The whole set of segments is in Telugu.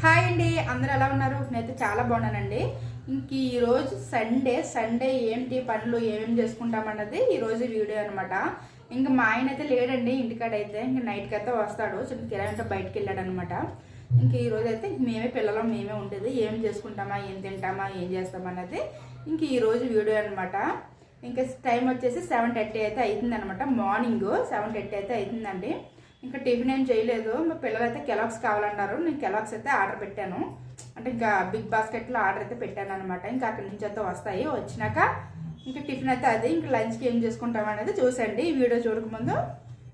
హాయ్ అండి అందరూ ఎలా ఉన్నారు? నేనైతే చాలా బాగున్నానండి. ఇంక ఈరోజు సండే సండే ఏంటి పనులు ఏమేమి చేసుకుంటామన్నది ఈరోజు వీడియో అనమాట ఇంకా మా ఆయన అయితే లేడండి ఇంటికాడ అయితే ఇంక నైట్కి అయితే వస్తాడు చిన్న కిరాయి బయటకు వెళ్ళాడు అనమాట ఇంక ఈరోజు అయితే మేమే పిల్లలం మేమే ఉండేది ఏం చేసుకుంటామా ఏం తింటామా ఏం చేస్తామన్నది ఇంక ఈరోజు వీడియో అనమాట ఇంకా టైం వచ్చేసి సెవెన్ థర్టీ అయితే అవుతుంది అనమాట మార్నింగ్ సెవెన్ థర్టీ అయితే అవుతుందండి ఇంకా టిఫిన్ ఏం చేయలేదు. మా పిల్లలు అయితే కెలాక్స్ కావాలన్నారు. నేను కెలాక్స్ అయితే ఆర్డర్ పెట్టాను. అంటే ఇంకా బిగ్ బాస్కెట్లో ఆర్డర్ అయితే పెట్టాను అనమాట ఇంకా అక్కడి నుంచి అయితే వస్తాయి. వచ్చినాక ఇంకా టిఫిన్ అయితే అది. ఇంకా లంచ్కి ఏం చేసుకుంటాం అనేది చూసండి ఈ వీడియో చూడకముందు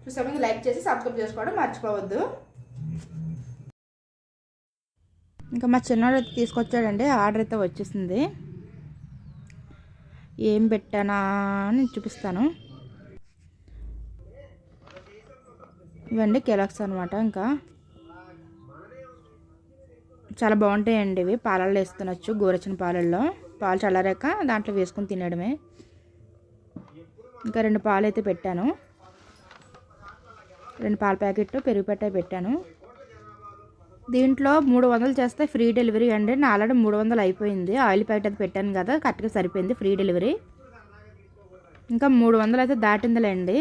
చూసాము ఇంకా లైక్ చేసి సబ్స్క్రైబ్ చేసుకోవడం మర్చిపోవద్దు. ఇంకా మా చిన్నోడు అయితే తీసుకొచ్చాడండి. ఆర్డర్ అయితే వచ్చేసింది. ఏం పెట్టానా అని చూపిస్తాను. ఇవన్నీ కెలాక్స్ అనమాట ఇంకా. చాలా బాగుంటాయండి ఇవి. పాలల్లో వేసుకునొచ్చు గోరచిన పాలల్లో. పాలు చల్లారాక దాంట్లో వేసుకుని తినడమే. ఇంకా రెండు పాలు అయితే పెట్టాను. రెండు పాల ప్యాకెట్ పెరుగు పెట్టే పెట్టాను. దీంట్లో మూడు వందలు చేస్తే ఫ్రీ డెలివరీ అండి. నా ఆల్రెడీ మూడు వందలు అయిపోయింది. ఆయిల్ ప్యాకెట్ అయితే పెట్టాను కదా కరెక్ట్గా సరిపోయింది ఫ్రీ డెలివరీ. ఇంకా మూడు వందలు అయితే దాటిందిలేండి.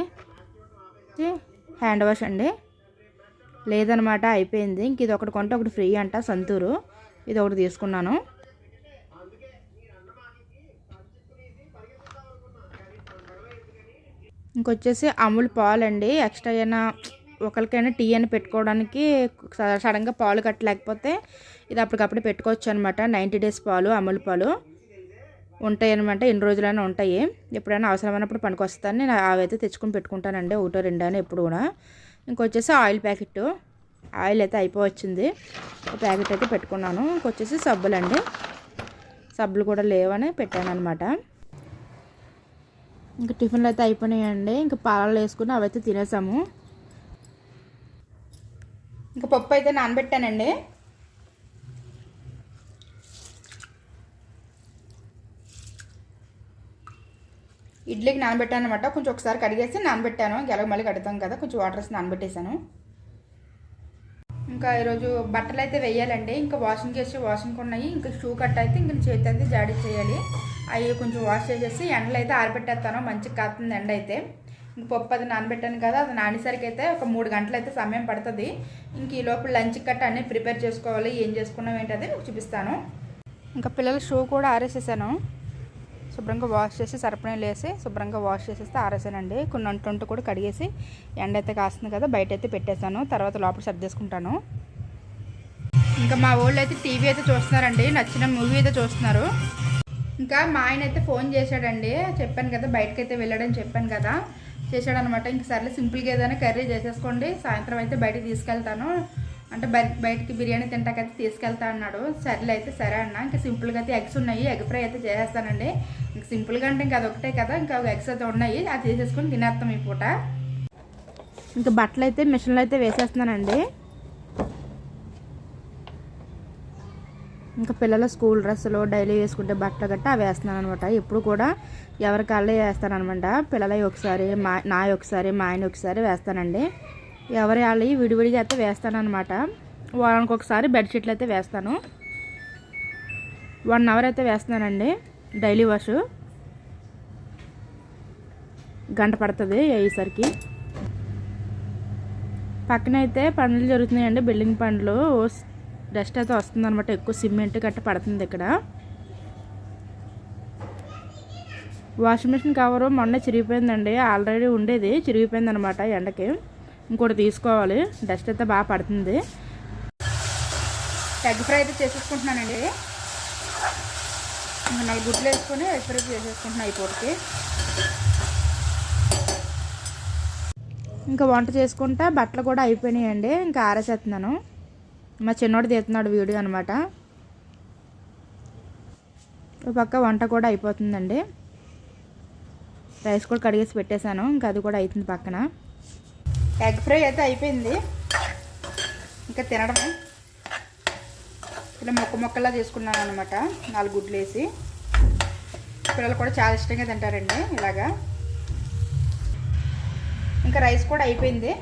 హ్యాండ్ వాష్ అండి. లేదనమాట అయిపోయింది. ఇంక ఇది ఒకటి కొంటే ఒకటి ఫ్రీ అంట సంతూరు. ఇది ఒకటి తీసుకున్నాను. ఇంకొచ్చేసి అమూల్ పాలు అండి. ఎక్స్ట్రా అయినా ఒకరికైనా టీ అని పెట్టుకోవడానికి స- సడన్గా పాలు కట్టలేకపోతే ఇది అప్పటికప్పుడు పెట్టుకోవచ్చు అనమాట నైంటీ డేస్ పాలు అమూల్ పాలు. ఉంటాయి అనమాట ఎన్ని రోజులైనా ఉంటాయి. ఎప్పుడైనా అవసరమైనప్పుడు పనికొస్తాను. నేను అవైతే తెచ్చుకొని పెట్టుకుంటానండి. ఒకటో రెండో అని ఎప్పుడు కూడా. ఇంకొచ్చేసి ఆయిల్ ప్యాకెట్. ఆయిల్ అయితే అయిపోవచ్చింది. ప్యాకెట్ అయితే పెట్టుకున్నాను. ఇంకొచ్చేసి సబ్బులండి సబ్బులు కూడా లేవని పెట్టాను అనమాట ఇంకా టిఫిన్లు అయితే అయిపోయినాయండి. ఇంకా పాలలు వేసుకుని అవైతే తినేసాము. ఇంకా పప్పు అయితే నానబెట్టానండి. ఇడ్లీకి నానబెట్టాను అనమాట కొంచెం ఒకసారి కడిగేసి నానబెట్టాను. ఎలాగో మళ్ళీ కడతాం కదా కొంచెం వాటర్ వేసి నానబెట్టేశాను. ఇంకా ఈరోజు బట్టలు అయితే వేయాలండి. ఇంకా వాషింగ్ చేసి వాషింగ్ ఉన్నాయి ఇంకా షూ కట్ అయితే ఇంక చేతి అయితే జాడీ చేయాలి. అవి కొంచెం వాష్ చేసేసి ఎండలు అయితే ఆరబెట్టేస్తాను. మంచిగా కాస్తుంది ఎండ అయితే. ఇంక పప్పు అది నానబెట్టాను కదా అది నానేసరికి అయితే ఒక మూడు గంటలు అయితే సమయం పడుతుంది. ఇంక ఈ లోపల లంచ్ కట్ట అన్నీ ప్రిపేర్ చేసుకోవాలి. ఏం చేసుకున్నాం ఏంటది మీకు చూపిస్తాను. ఇంకా పిల్లల షూ కూడా ఆరేసేసాను. శుభ్రంగా వాష్ చేసి సరపణీలు వేసి శుభ్రంగా వాష్ చేసేస్తే ఆరేసానండి. కొన్ని అంటుంటూ కూడా కడిగేసి ఎండ అయితే కాస్తుంది కదా బయట అయితే పెట్టేశాను. తర్వాత లోపల సర్దేసుకుంటాను ఇంకా మా వాళ్ళు అయితే టీవీ అయితే చూస్తున్నారండి నచ్చిన మూవీ అయితే చూస్తున్నారు. ఇంకా మా ఆయన అయితే ఫోన్ చేశాడండి. చెప్పాను కదా బయటకైతే అయితే వెళ్ళాడని చెప్పాను కదా. చేశాడనమాట ఇంక సర్లే సింపుల్గా ఏదైనా కర్రీ చేసేసుకోండి. సాయంత్రం అయితే బయటకు తీసుకెళ్తాను. అంటే బయ బయటికి బిర్యానీ తింటాకైతే తీసుకెళ్తా అన్నాడు. సర్లే అయితే సరే అన్న ఇంకా సింపుల్గా అయితే ఎగ్స్ ఉన్నాయి. ఎగ్ ఫ్రై అయితే చేసేస్తానండి. ఇంక సింపుల్గా అంటే ఇంకా అదొకటే కదా ఇంకా ఎగ్స్ అయితే ఉన్నాయి. అది తీసేసుకొని తినేస్తాం ఈ పూట. ఇంకా బట్టలు అయితే మిషన్లో అయితే వేసేస్తున్నానండి. ఇంకా పిల్లల స్కూల్ డ్రెస్సులు డైలీ వేసుకుంటే బట్టలు గట్టా అవి వేస్తున్నాను అనమాట ఎప్పుడు కూడా ఎవరికాళ్ళే వేస్తాను అనమాట పిల్లలవి ఒకసారి మా నా ఒకసారి మా ఆయన ఒకసారి వేస్తానండి. ఎవరి వాళ్ళవి విడివిడిగా అయితే వేస్తాను అనమాట వారానికి ఒకసారి బెడ్షీట్లు అయితే వేస్తాను. వన్ అవర్ అయితే వేస్తున్నానండి డైలీ వాష్ గంట పడుతుంది అయ్యేసరికి. పక్కన అయితే పనులు జరుగుతున్నాయండి బిల్డింగ్ పనులు డస్ట్ అయితే వస్తుంది అనమాట ఎక్కువ సిమెంట్ గట్ట పడుతుంది ఇక్కడ. వాషింగ్ మిషన్ కవరు మొన్న చిరిగిపోయిందండి ఆల్రెడీ ఉండేది చిరిగిపోయింది అనమాట ఎండకి. ఇంకోటి తీసుకోవాలి. డస్ట్ అయితే బాగా పడుతుంది. ఎగ్ ఫ్రై అయితే చేసేసుకుంటున్నానండి. ఇంకా నాలుగు గుడ్లు వేసుకొని ఎగ్ ఫ్రై చేసేసుకుంటున్నాను ఈ పూటకి ఇంకా వంట చేసుకుంటా. బట్టలు కూడా అయిపోయినాయండి. ఇంకా ఆరేసేస్తున్నాను. మా చిన్నోడు తీస్తున్నాడు వీడియో అనమాట ఒక పక్క వంట కూడా అయిపోతుందండి. రైస్ కూడా కడిగేసి పెట్టేశాను. ఇంకా అది కూడా అవుతుంది పక్కన. ఎగ్ ఫ్రై అయితే అయిపోయింది. ఇంకా తినడమే. ఇలా మొక్క మొక్కలా చేసుకున్నాను అనమాట నాలుగు గుడ్లు వేసి. పిల్లలు కూడా చాలా ఇష్టంగా తింటారండి ఇలాగా. ఇంకా రైస్ కూడా అయిపోయింది.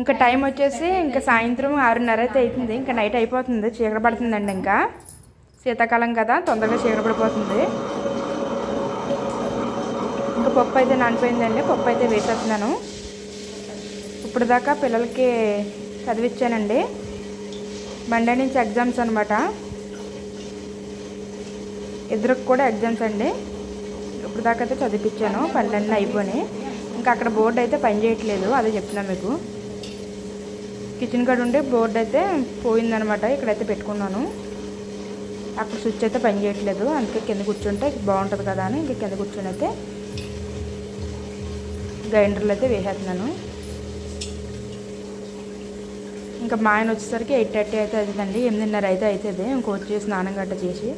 ఇంకా టైం వచ్చేసి ఇంకా సాయంత్రం ఆరున్నర అయితే అవుతుంది ఇంకా నైట్ అయిపోతుంది. చీకటి పడుతుందండి ఇంకా. శీతాకాలం కదా తొందరగా చీకటి పడిపోతుంది. ఇప్పుడు పప్పు అయితే నానిపోయిందండి పప్పు అయితే వేసేస్తున్నాను. ఇప్పుడు దాకా పిల్లలకి చదివించానండి మండే నుంచి ఎగ్జామ్స్ అనమాట ఇద్దరికి కూడా ఎగ్జామ్స్ అండి. ఇప్పుడు దాకా అయితే చదివించాను పనులన్నీ అయిపోయినాయి. ఇంకా అక్కడ బోర్డు అయితే పని చేయట్లేదు అదే చెప్తున్నా మీకు. కిచెన్ కాడ ఉండే బోర్డు అయితే పోయిందనమాట ఇక్కడైతే పెట్టుకున్నాను. అక్కడ స్విచ్ అయితే పని చేయట్లేదు అందుకే కింద కూర్చుంటే బాగుంటుంది కదా అని ఇంకా కింద కూర్చొని అయితే గ్రైండర్లో అయితే వేసేస్తున్నాను. ఇంకా మా ఆయన వచ్చేసరికి ఎయిట్ థర్టీ అయితే అవుతుందండి ఎనిమిదిన్నర అయితే అవుతుంది ఇంకో వచ్చి స్నానం గట్ట చేసి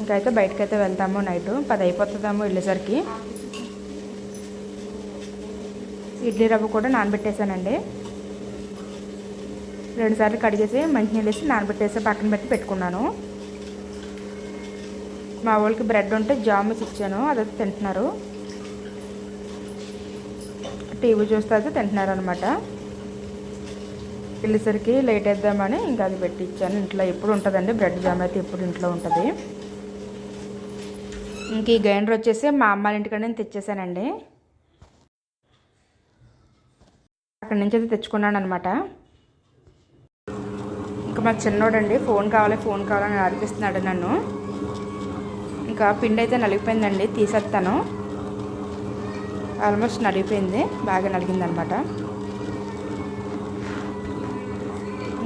ఇంకైతే బయటకైతే వెళ్తాము నైట్. పది అయిపోతుందేమో వెళ్ళేసరికి. ఇడ్లీ రవ్వ కూడా నానబెట్టేశానండి రెండుసార్లు కడిగేసి మంచినీళ్ళు వేసి నానబెట్టేసి పక్కన పెట్టి పెట్టుకున్నాను. మా వాళ్ళకి బ్రెడ్ ఉంటే జాముస్ ఇచ్చాను అదైతే తింటున్నారు. టీవీ చూస్తే అయితే తింటున్నారు అనమాట వెళ్ళేసరికి లేట్ వేద్దామని ఇంకా అది పెట్టి ఇచ్చాను ఇంట్లో ఎప్పుడు ఉంటుందండి? బ్రెడ్ జామ్ అయితే ఎప్పుడు ఇంట్లో ఉంటుంది. ఇంక ఈ గ్రైండర్ వచ్చేసి మా అమ్మాళ్ళ ఇంటికాడ నేను తెచ్చేసానండి. అక్కడి నుంచి అయితే తెచ్చుకున్నాను అనమాట ఇంకా మా చిన్నోడండి. ఫోన్ కావాలి ఫోన్ కావాలని అనిపిస్తున్నాడు నన్ను. ఇంకా పిండి అయితే నలిగిపోయిందండి. తీసేస్తాను. ఆల్మోస్ట్ నలిగిపోయింది బాగా నలిగిందనమాట.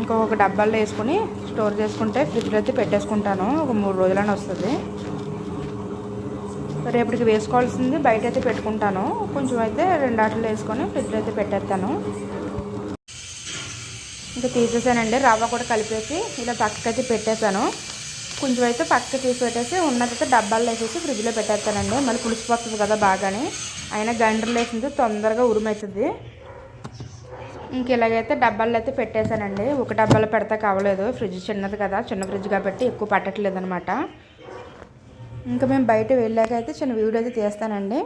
ఇంకో ఒక డబ్బాల్లో వేసుకొని స్టోర్ చేసుకుంటే ఫ్రిడ్జ్లో అయితే పెట్టేసుకుంటాను ఒక మూడు రోజులని వస్తుంది. రేపటికి వేసుకోవాల్సింది బయట అయితే పెట్టుకుంటాను కొంచెం అయితే రెండు ఆటలు వేసుకొని ఫ్రిడ్జ్లో అయితే పెట్టేస్తాను. ఇంకా తీసేసానండి రవ్వ కూడా కలిపేసి ఇలా పక్కకైతే పెట్టేశాను. కొంచెం అయితే పక్కకి తీసి పెట్టేసి ఉన్నదైతే డబ్బాల్లో వేసేసి ఫ్రిడ్జ్లో పెట్టేస్తానండి మళ్ళీ పులిసిపోతుంది కదా బాగానే. అయినా గండ్రలు వేసింది తొందరగా ఉరుమవుతుంది ఇంక ఇలాగైతే డబ్బాల్లో అయితే పెట్టేశానండి. ఒక డబ్బాలో పెడతా కావలేదు. ఫ్రిడ్జ్ చిన్నది కదా చిన్న ఫ్రిడ్జ్ కాబట్టి ఎక్కువ పట్టట్లేదు అనమాట ఇంకా మేము బయట వెళ్ళాక అయితే చిన్న వీడియో అయితే తీస్తానండి.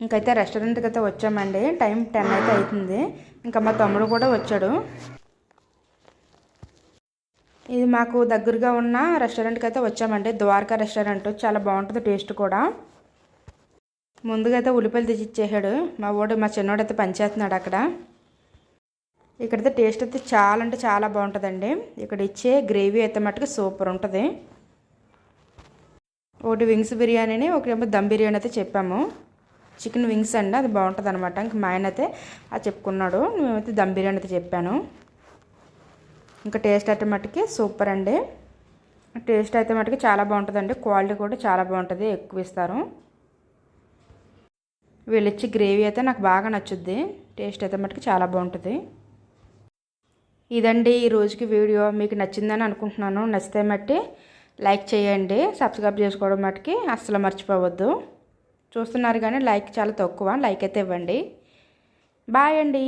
ఇంకైతే రెస్టారెంట్కి అయితే వచ్చామండి. టైం టెన్ అయితే అవుతుంది. ఇంకా మా తమ్ముడు కూడా వచ్చాడు. ఇది మాకు దగ్గరగా ఉన్న రెస్టారెంట్కి అయితే వచ్చామండి. ద్వారకా రెస్టారెంట్. చాలా బాగుంటుంది టేస్ట్ కూడా. ముందుగా అయితే ఉల్లిపాయలు తెచ్చి ఇచ్చేసాడు మా వాడు మా చిన్నోడు అయితే పనిచేస్తున్నాడు అక్కడ. ఇక్కడైతే టేస్ట్ అయితే చాలా అంటే చాలా బాగుంటుందండి. ఇక్కడ ఇచ్చే గ్రేవీ అయితే మట్టుకు సూపర్ ఉంటుంది. ఒకటి వింగ్స్ బిర్యానీని ఒకటి దమ్ బిర్యానీ అయితే చెప్పాము. చికెన్ వింగ్స్ అండి అది బాగుంటుంది అనమాట ఇంకా మా ఆయన అయితే అది చెప్పుకున్నాడు. మేమైతే దమ్ బిర్యానీ అయితే చెప్పాను. ఇంకా టేస్ట్ అయితే మట్టుకి సూపర్ అండి. టేస్ట్ అయితే మటుకి చాలా బాగుంటుందండి. క్వాలిటీ కూడా చాలా బాగుంటుంది. ఎక్కువ ఇస్తారు. వీళ్ళిచ్చి గ్రేవీ అయితే నాకు బాగా నచ్చుద్ది. టేస్ట్ అయితే మటుకి చాలా బాగుంటుంది. ఇదండి ఈ రోజుకి వీడియో. మీకు నచ్చిందని అనుకుంటున్నాను. నచ్చితే మట్టి లైక్ చేయండి. సబ్స్క్రైబ్ చేసుకోవడం మటుకి అస్సలు మర్చిపోవద్దు. చూస్తున్నారు కానీ లైక్ చాలా తక్కువ. లైక్ అయితే ఇవ్వండి. బాయ్ అండి.